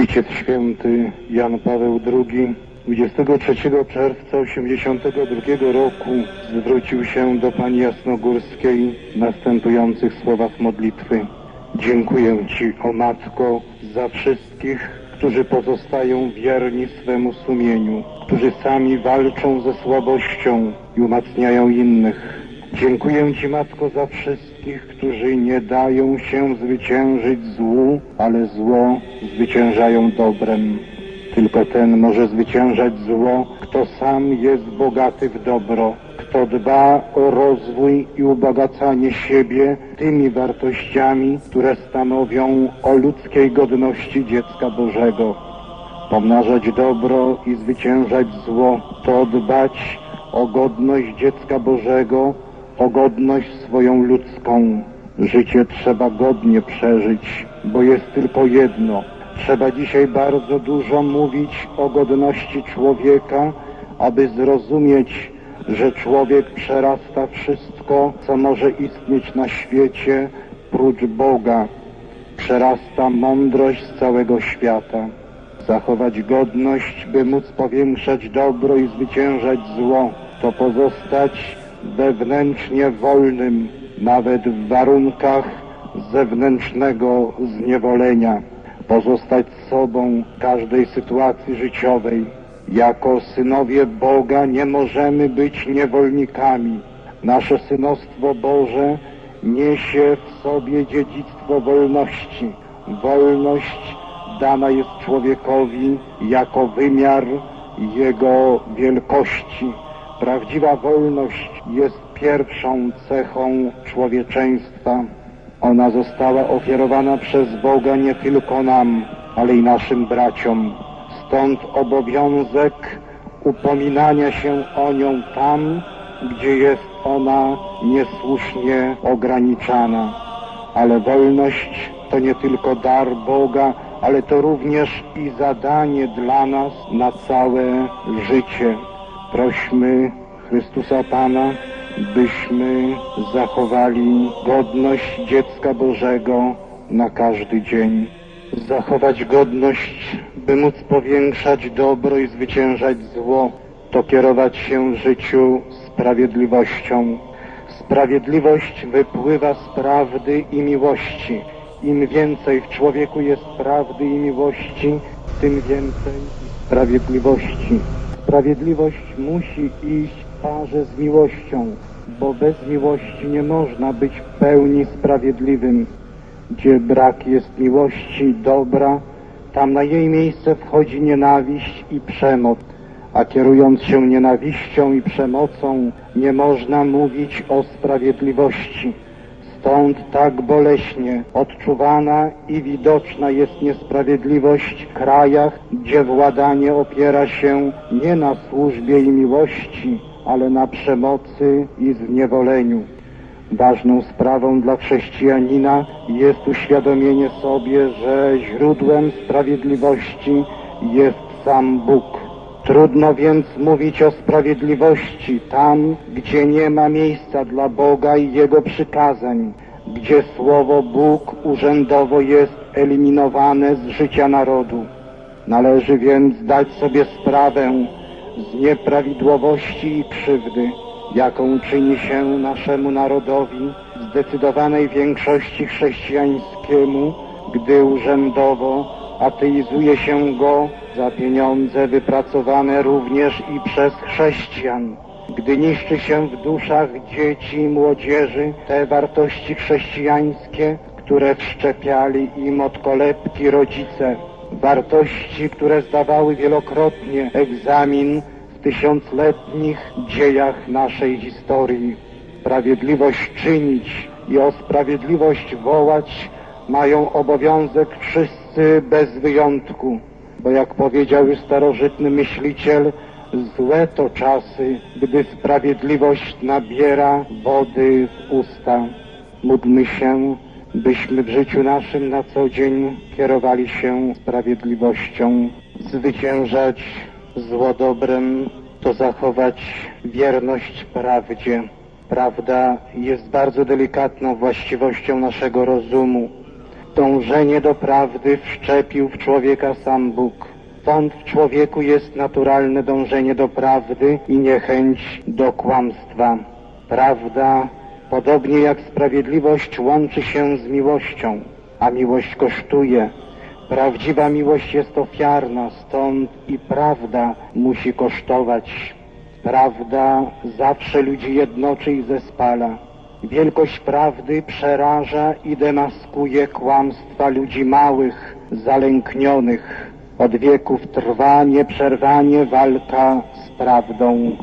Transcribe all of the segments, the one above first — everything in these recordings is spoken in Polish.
Ojciec Święty Jan Paweł II 23 czerwca 1982 roku zwrócił się do Pani Jasnogórskiej następujących słowach modlitwy. Dziękuję Ci, o Matko, za wszystkich, którzy pozostają wierni swemu sumieniu, którzy sami walczą ze słabością i umacniają innych. Dziękuję Ci, Matko, za wszystkich, którzy nie dają się zwyciężyć złu, ale zło zwyciężają dobrem. Tylko ten może zwyciężać zło, kto sam jest bogaty w dobro, kto dba o rozwój i ubogacanie siebie tymi wartościami, które stanowią o ludzkiej godności dziecka Bożego. Pomnażać dobro i zwyciężać zło to dbać o godność dziecka Bożego, o godność swoją ludzką. Życie trzeba godnie przeżyć, bo jest tylko jedno. Trzeba dzisiaj bardzo dużo mówić o godności człowieka, aby zrozumieć, że człowiek przerasta wszystko, co może istnieć na świecie, prócz Boga. Przerasta mądrość całego świata. Zachować godność, by móc powiększać dobro i zwyciężać zło, to pozostać wewnętrznie wolnym, nawet w warunkach zewnętrznego zniewolenia. Pozostać sobą każdej sytuacji życiowej. Jako synowie Boga nie możemy być niewolnikami. Nasze synostwo Boże niesie w sobie dziedzictwo wolności. Wolność dana jest człowiekowi jako wymiar jego wielkości. Prawdziwa wolność jest pierwszą cechą człowieczeństwa. Ona została ofiarowana przez Boga nie tylko nam, ale i naszym braciom. Stąd obowiązek upominania się o nią tam, gdzie jest ona niesłusznie ograniczana. Ale wolność to nie tylko dar Boga, ale to również i zadanie dla nas na całe życie. Prośmy Chrystusa Pana, byśmy zachowali godność dziecka Bożego na każdy dzień. Zachować godność, by móc powiększać dobro i zwyciężać zło, to kierować się w życiu sprawiedliwością. Sprawiedliwość wypływa z prawdy i miłości. Im więcej w człowieku jest prawdy i miłości, tym więcej sprawiedliwości. Sprawiedliwość musi iść w parze z miłością, bo bez miłości nie można być w pełni sprawiedliwym. Gdzie brak jest miłości, dobra, tam na jej miejsce wchodzi nienawiść i przemoc. A kierując się nienawiścią i przemocą, nie można mówić o sprawiedliwości. Stąd tak boleśnie odczuwana i widoczna jest niesprawiedliwość w krajach, gdzie władanie opiera się nie na służbie i miłości, ale na przemocy i zniewoleniu. Ważną sprawą dla chrześcijanina jest uświadomienie sobie, że źródłem sprawiedliwości jest sam Bóg. Trudno więc mówić o sprawiedliwości tam, gdzie nie ma miejsca dla Boga i Jego przykazań, gdzie słowo Bóg urzędowo jest eliminowane z życia narodu. Należy więc zdać sobie sprawę z nieprawidłowości i krzywdy, jaką czyni się naszemu narodowi, zdecydowanej większości chrześcijańskiemu, gdy urzędowo ateizuje się go za pieniądze wypracowane również i przez chrześcijan. Gdy niszczy się w duszach dzieci i młodzieży te wartości chrześcijańskie, które wszczepiali im od kolebki rodzice, wartości, które zdawały wielokrotnie egzamin w tysiącletnich dziejach naszej historii. Sprawiedliwość czynić i o sprawiedliwość wołać mają obowiązek wszyscy bez wyjątku, bo jak powiedział już starożytny myśliciel, złe to czasy, gdy sprawiedliwość nabiera wody w usta. Módlmy się, byśmy w życiu naszym na co dzień kierowali się sprawiedliwością, zwyciężać zło dobrem, to zachować wierność prawdzie. Prawda jest bardzo delikatną właściwością naszego rozumu. Dążenie do prawdy wszczepił w człowieka sam Bóg. Stąd w człowieku jest naturalne dążenie do prawdy i niechęć do kłamstwa. Prawda, podobnie jak sprawiedliwość, łączy się z miłością, a miłość kosztuje. Prawdziwa miłość jest ofiarna, stąd i prawda musi kosztować. Prawda zawsze ludzi jednoczy i zespala. Wielkość prawdy przeraża i demaskuje kłamstwa ludzi małych, zalęknionych. Od wieków trwa nieprzerwanie walka z prawdą.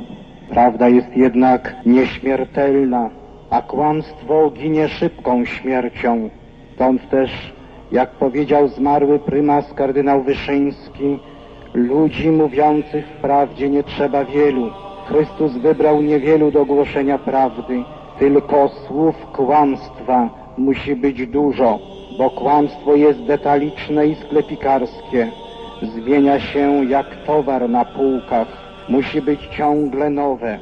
Prawda jest jednak nieśmiertelna, a kłamstwo ginie szybką śmiercią. Stąd też, jak powiedział zmarły prymas kardynał Wyszyński, ludzi mówiących w prawdzie nie trzeba wielu. Chrystus wybrał niewielu do głoszenia prawdy, tylko słów kłamstwa musi być dużo, bo kłamstwo jest detaliczne i sklepikarskie. Zmienia się jak towar na półkach, musi być ciągle nowe.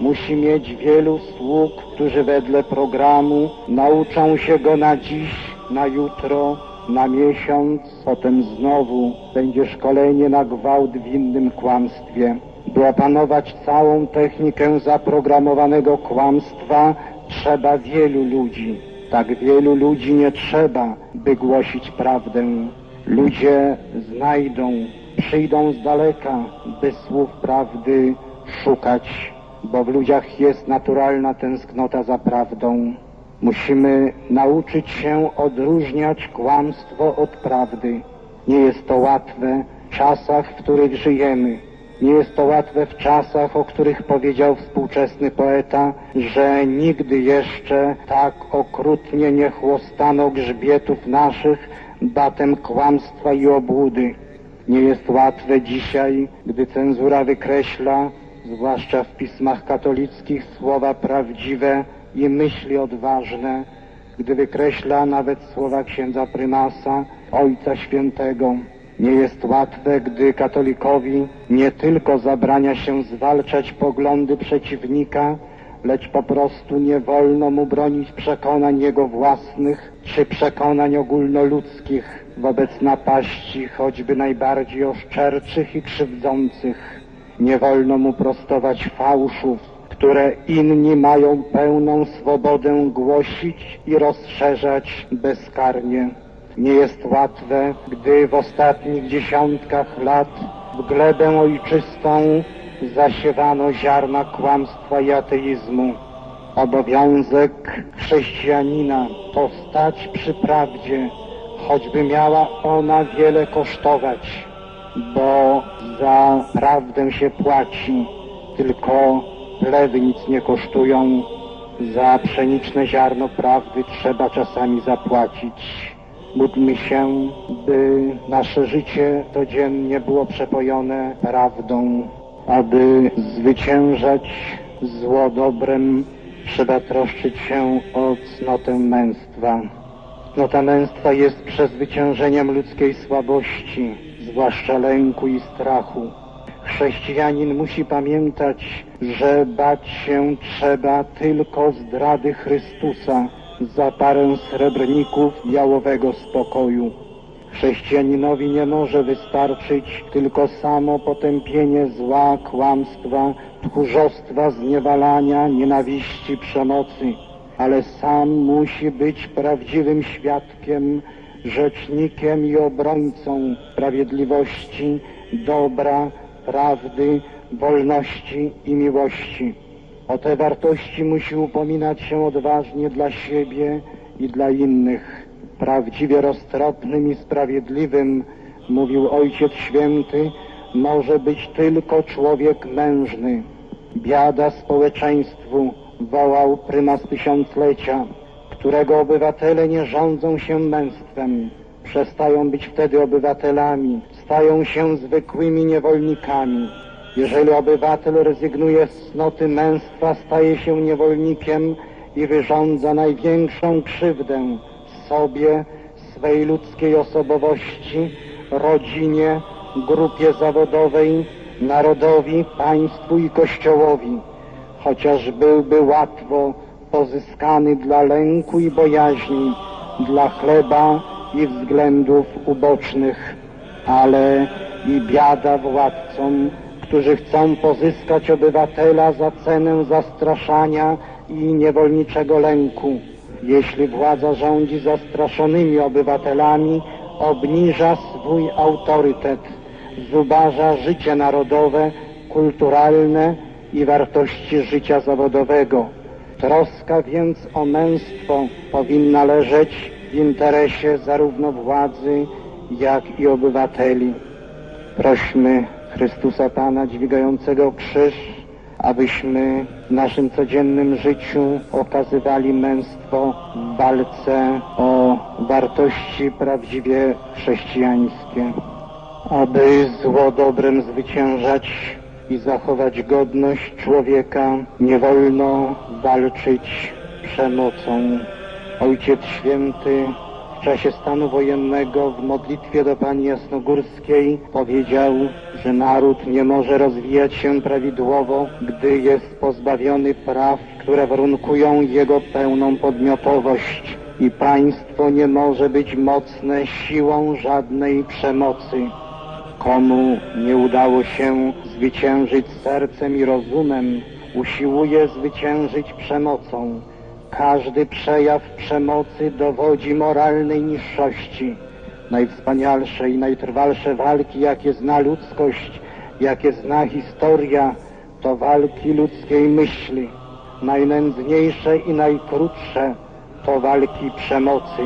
Musi mieć wielu sług, którzy wedle programu nauczą się go na dziś, na jutro, na miesiąc, potem znowu będzie szkolenie na gwałt w innym kłamstwie. By opanować całą technikę zaprogramowanego kłamstwa, trzeba wielu ludzi. Tak wielu ludzi nie trzeba, by głosić prawdę. Ludzie znajdą, przyjdą z daleka, by słów prawdy szukać, bo w ludziach jest naturalna tęsknota za prawdą. Musimy nauczyć się odróżniać kłamstwo od prawdy. Nie jest to łatwe w czasach, w których żyjemy. Nie jest to łatwe w czasach, o których powiedział współczesny poeta, że nigdy jeszcze tak okrutnie nie chłostano grzbietów naszych batem kłamstwa i obłudy. Nie jest łatwe dzisiaj, gdy cenzura wykreśla, zwłaszcza w pismach katolickich, słowa prawdziwe i myśli odważne, gdy wykreśla nawet słowa księdza prymasa, Ojca Świętego. Nie jest łatwe, gdy katolikowi nie tylko zabrania się zwalczać poglądy przeciwnika, lecz po prostu nie wolno mu bronić przekonań jego własnych czy przekonań ogólnoludzkich wobec napaści choćby najbardziej oszczerczych i krzywdzących. Nie wolno mu prostować fałszów, które inni mają pełną swobodę głosić i rozszerzać bezkarnie. Nie jest łatwe, gdy w ostatnich dziesiątkach lat w glebę ojczystą zasiewano ziarna kłamstwa i ateizmu. Obowiązek chrześcijanina to stać przy prawdzie, choćby miała ona wiele kosztować, bo za prawdę się płaci, tylko plewy nic nie kosztują, za pszeniczne ziarno prawdy trzeba czasami zapłacić. Módlmy się, by nasze życie codziennie było przepojone prawdą, aby zwyciężać zło dobrem, trzeba troszczyć się o cnotę męstwa. Cnota męstwa jest przezwyciężeniem ludzkiej słabości, zwłaszcza lęku i strachu. Chrześcijanin musi pamiętać, że bać się trzeba tylko zdrady Chrystusa za parę srebrników jałowego spokoju. Chrześcijaninowi nie może wystarczyć tylko samo potępienie zła, kłamstwa, tchórzostwa, zniewalania, nienawiści, przemocy, ale sam musi być prawdziwym świadkiem, rzecznikiem i obrońcą sprawiedliwości, dobra, prawdy, wolności i miłości. O te wartości musi upominać się odważnie dla siebie i dla innych. Prawdziwie roztropnym i sprawiedliwym, mówił Ojciec Święty, może być tylko człowiek mężny. Biada społeczeństwu, wołał prymas tysiąclecia, którego obywatele nie rządzą się męstwem. Przestają być wtedy obywatelami, stają się zwykłymi niewolnikami. Jeżeli obywatel rezygnuje z cnoty męstwa, staje się niewolnikiem i wyrządza największą krzywdę sobie, swej ludzkiej osobowości, rodzinie, grupie zawodowej, narodowi, państwu i kościołowi, chociaż byłby łatwo pozyskany dla lęku i bojaźni, dla chleba i względów ubocznych, ale i biada władcom, którzy chcą pozyskać obywatela za cenę zastraszania i niewolniczego lęku. Jeśli władza rządzi zastraszonymi obywatelami, obniża swój autorytet, zubaża życie narodowe, kulturalne i wartości życia zawodowego. Troska więc o męstwo powinna leżeć w interesie zarówno władzy, jak i obywateli. Prośmy Chrystusa Pana dźwigającego krzyż, abyśmy w naszym codziennym życiu okazywali męstwo w walce o wartości prawdziwie chrześcijańskie, aby zło dobrem zwyciężać i zachować godność człowieka, nie wolno walczyć przemocą. Ojciec Święty w czasie stanu wojennego w modlitwie do Pani Jasnogórskiej powiedział, że naród nie może rozwijać się prawidłowo, gdy jest pozbawiony praw, które warunkują jego pełną podmiotowość i państwo nie może być mocne siłą żadnej przemocy. Komu nie udało się zwyciężyć sercem i rozumem, usiłuje zwyciężyć przemocą. Każdy przejaw przemocy dowodzi moralnej niższości. Najwspanialsze i najtrwalsze walki, jakie zna ludzkość, jakie zna historia, to walki ludzkiej myśli. Najnędzniejsze i najkrótsze to walki przemocy.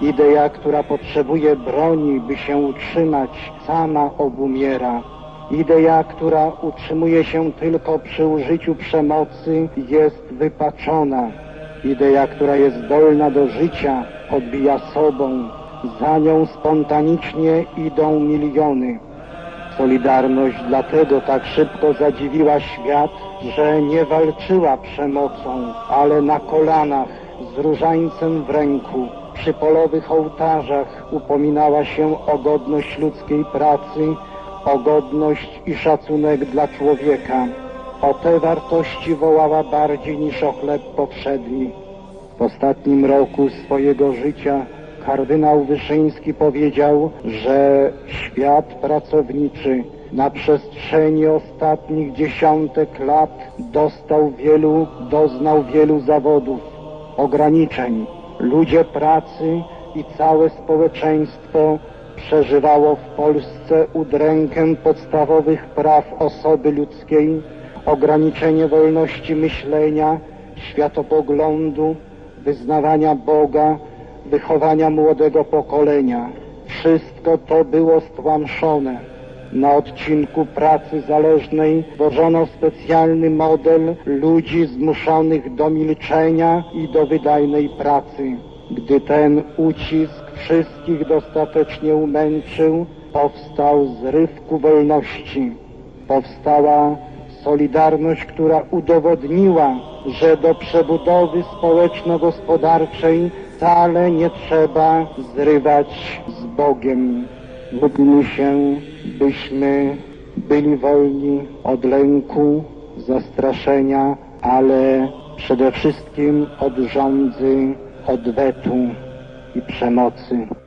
Idea, która potrzebuje broni, by się utrzymać, sama obumiera. Idea, która utrzymuje się tylko przy użyciu przemocy, jest wypaczona. Idea, która jest zdolna do życia, odbija sobą. Za nią spontanicznie idą miliony. Solidarność dlatego tak szybko zadziwiła świat, że nie walczyła przemocą, ale na kolanach, z różańcem w ręku, przy polowych ołtarzach upominała się o godność ludzkiej pracy, o godność i szacunek dla człowieka. O te wartości wołała bardziej niż o chleb powszedni. W ostatnim roku swojego życia kardynał Wyszyński powiedział, że świat pracowniczy na przestrzeni ostatnich dziesiątek lat dostał wielu, doznał wielu zawodów, ograniczeń. Ludzie pracy i całe społeczeństwo przeżywało w Polsce udrękę podstawowych praw osoby ludzkiej, ograniczenie wolności myślenia, światopoglądu, wyznawania Boga, wychowania młodego pokolenia. Wszystko to było stłamszone. Na odcinku pracy zależnej tworzono specjalny model ludzi zmuszonych do milczenia i do wydajnej pracy. Gdy ten ucisk wszystkich dostatecznie umęczył, powstał zryw ku wolności. Powstała Solidarność, która udowodniła, że do przebudowy społeczno-gospodarczej wcale nie trzeba zrywać z Bogiem. Módlmy się, byśmy byli wolni od lęku, zastraszenia, ale przede wszystkim od rządzy, odwetu i przemocy.